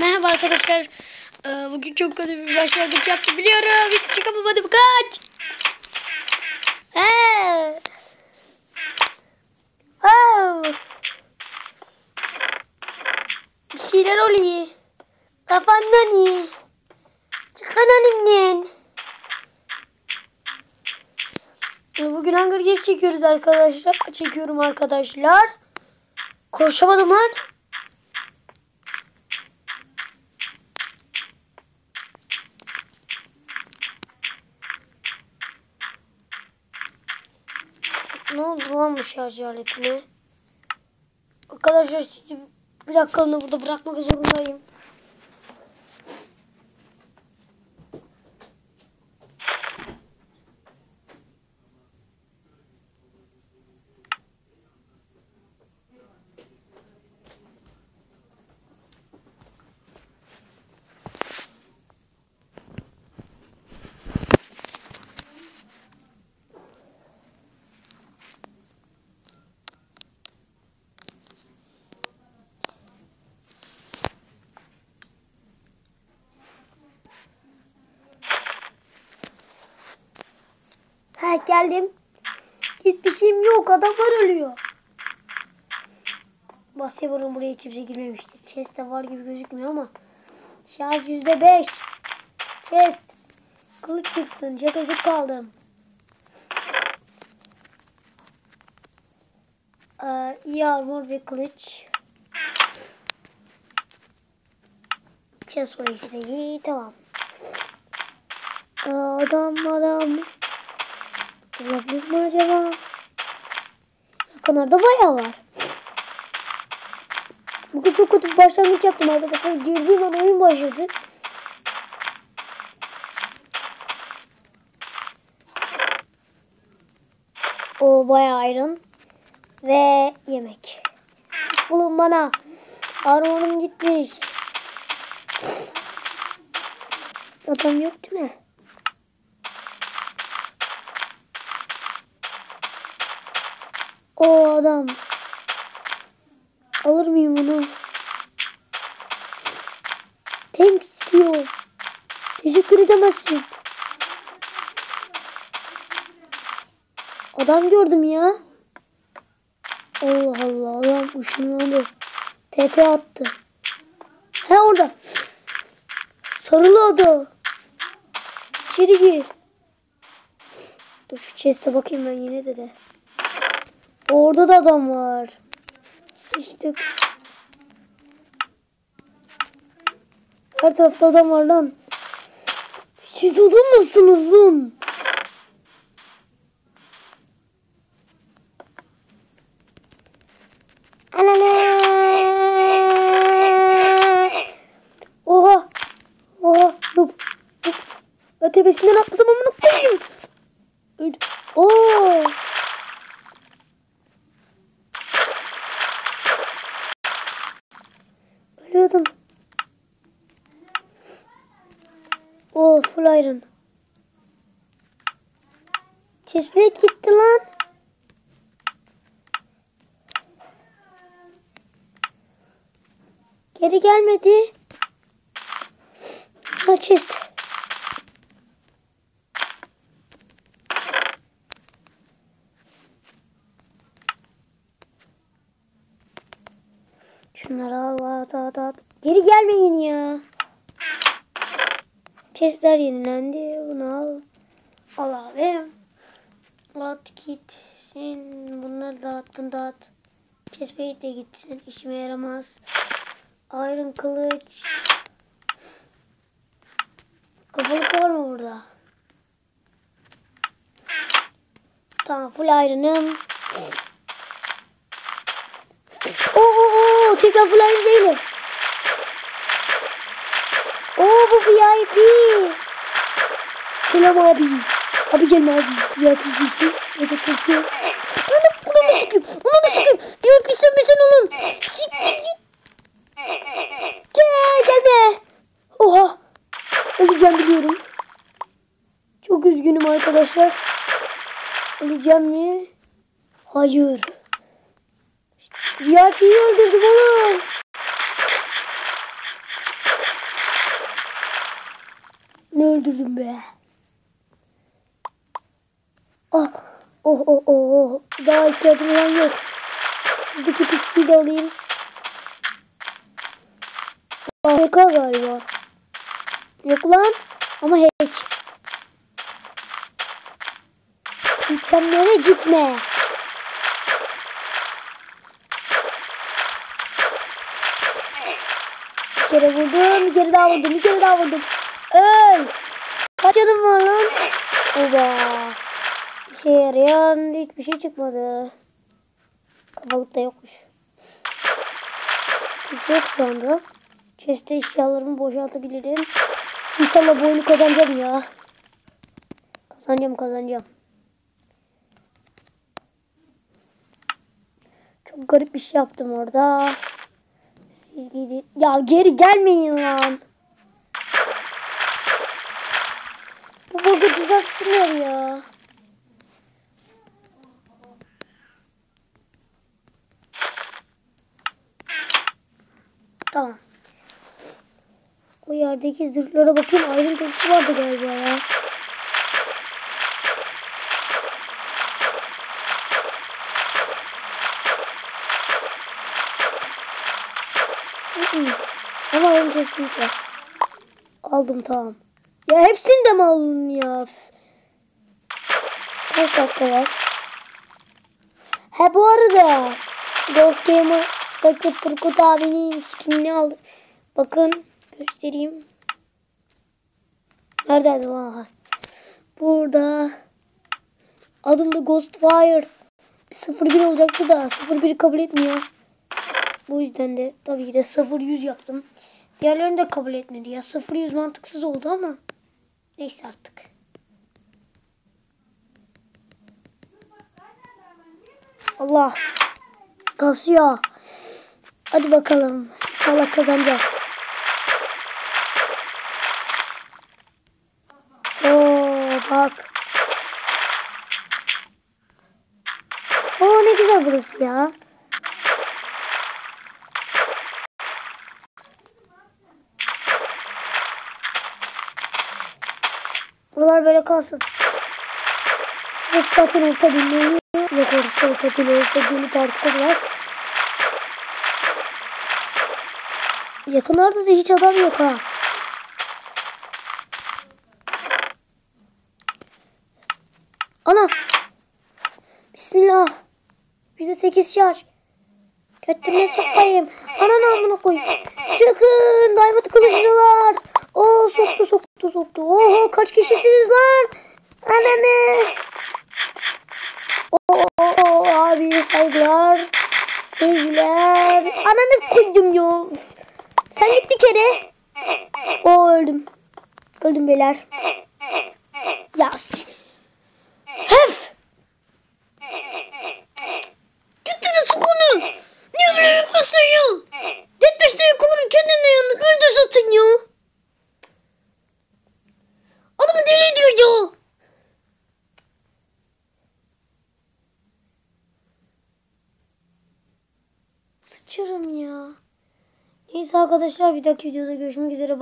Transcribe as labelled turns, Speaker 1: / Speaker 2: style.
Speaker 1: Merhaba arkadaşlar. Ee, bugün çok kötü bir başlangıç yaptım biliyorum. Hiç çıkamamadım kaç. Ee. Oh. Bir şeyler oluyor. Kafamdan iyi. Çıkan önümden. Ee, Bugün Hunger Games çekiyoruz arkadaşlar. Çekiyorum arkadaşlar. Koşamadım lan. Ne oldu lan bu şarj aletine? Arkadaşlar sizi bir dakikalığına burada bırakmak zorundayım. Ha geldim. Hiçbir şeyim yok. Adamlar ölüyor. Basketbolun buraya kimse girmemiştir. Chest de var gibi gözükmüyor ama. Şarj yüzde beş. Chest. Kılıç çıksın. Cekazık kaldım. Ee, iyi armor ve kılıç. Chest var işte. İyi tamam. Ee, adam adam. Olabilir mi acaba? Yakınlarda bayağı var. Bugün çok kötü bir başlangıç yaptım arkadaşlar. Girdiğim an oyun başladı. O bayağı iron. Ve yemek. Bulun bana. Armonum gitmiş. Adam yok değil mi? O adam. Alır mıyım bunu? Thanks diyor. Teşekkür edemezsin. Adam gördüm ya. Allah Allah adam ışınlandı. TP attı. He orada. Sarılı adam. İçeri gir. Dur şu chest'e bakayım ben yine de de. Orada da adam var. Sıçtık. Her tarafta adam var lan. Siz adam mısınız lan? Oha. Oha. Noob. Ben tepesinden atladım ama koyayım. Öldü. Oo. Ölüyordum. Oh full iron. Chestplate gitti lan. Geri gelmedi. Ha chest. Şunları al at at at. Geri gelmeyin ya. Chestler yenilendi. Bunu al. Al abi. At gitsin. Bunları dağıt bunu dağıt. Chestplate de gitsin. İşime yaramaz. Iron kılıç. Kafalık var mı burada? Tamam full iron'ım. Oo, oo, oo, tekrar full iron değilim. Oo bu VIP. Selam abi. Abi gelme abi. VIP'sin sen. Ya da korkuyorum. Onu, mu sıkayım? Onu mu sıkayım? VIP'sin misin onun? Siktir git. Gel gelme. Oha. Öleceğim biliyorum. Çok üzgünüm arkadaşlar. Öleceğim mi? Hayır. VIP'yi öldürdüm oğlum. Öldürdüm be. Ah. Oh oh oh oh. Daha ihtiyacım olan yok. Şuradaki pisliği de alayım. AFK galiba. Yok lan. Ama hack. İtemlere gitme. Bir kere vurdum, bir kere daha vurdum, bir kere daha vurdum. Öl! Kaç canım var lan? Oba! İşe yarayan hiçbir şey çıkmadı. Kafalık da yokmuş. Kimse yok şu anda. Chest'te eşyalarımı boşaltabilirim. İnşallah bu oyunu kazanacağım ya. Kazanacağım kazanacağım. Çok garip bir şey yaptım orada. Siz gidin. Ya geri gelmeyin lan. Bu bug'ı düzeltsinler ya. Tamam. Yerdeki zırhlara bakayım. Ayrın kılıcı vardı galiba ya. Hı. Ama ayrın chestplate var. Aldım tamam. Ya hepsini de mi aldın ya? Kaç dakika var? Ha bu arada Ghost Gamer'daki Turgut abinin skinini aldım. Bakın göstereyim. Neredeydi lan? Burada. Adım da Ghostfire. Bir 01 olacaktı da 01 kabul etmiyor. Bu yüzden de tabii ki de 0100 yaptım. Diğerlerini de kabul etmedi ya. 0100 mantıksız oldu ama. Neyse artık. Allah. Kasıyor. Hadi bakalım. İnşallah kazanacağız. Oo bak. Oo ne güzel burası ya. Buralar böyle kalsın. Şurası zaten orta bilmiyorum. Yok orası orta değil. Orası da deli parkur var. Yakınlarda da hiç adam yok ha. Ana. Bismillah. Bir de sekiz şarj. Götüne sokayım. Ana namına koy. Çıkın. Diamond kılıçlılar. Oo soktu soktu soktu. Oho kaç kişisiniz lan? Ananı. Oo abi saygılar. Sevgiler. Ananı koydum ya. Sen git bir kere. O öldüm. Öldüm beyler. Ya. Hef. Sokunu. Niye böyle yapıyorsun ya? Detmeşte yakalarım kendine yanına. Öldü zaten ya. Adamı deli ediyor ya. Sıçarım ya. Neyse arkadaşlar bir dahaki videoda görüşmek üzere.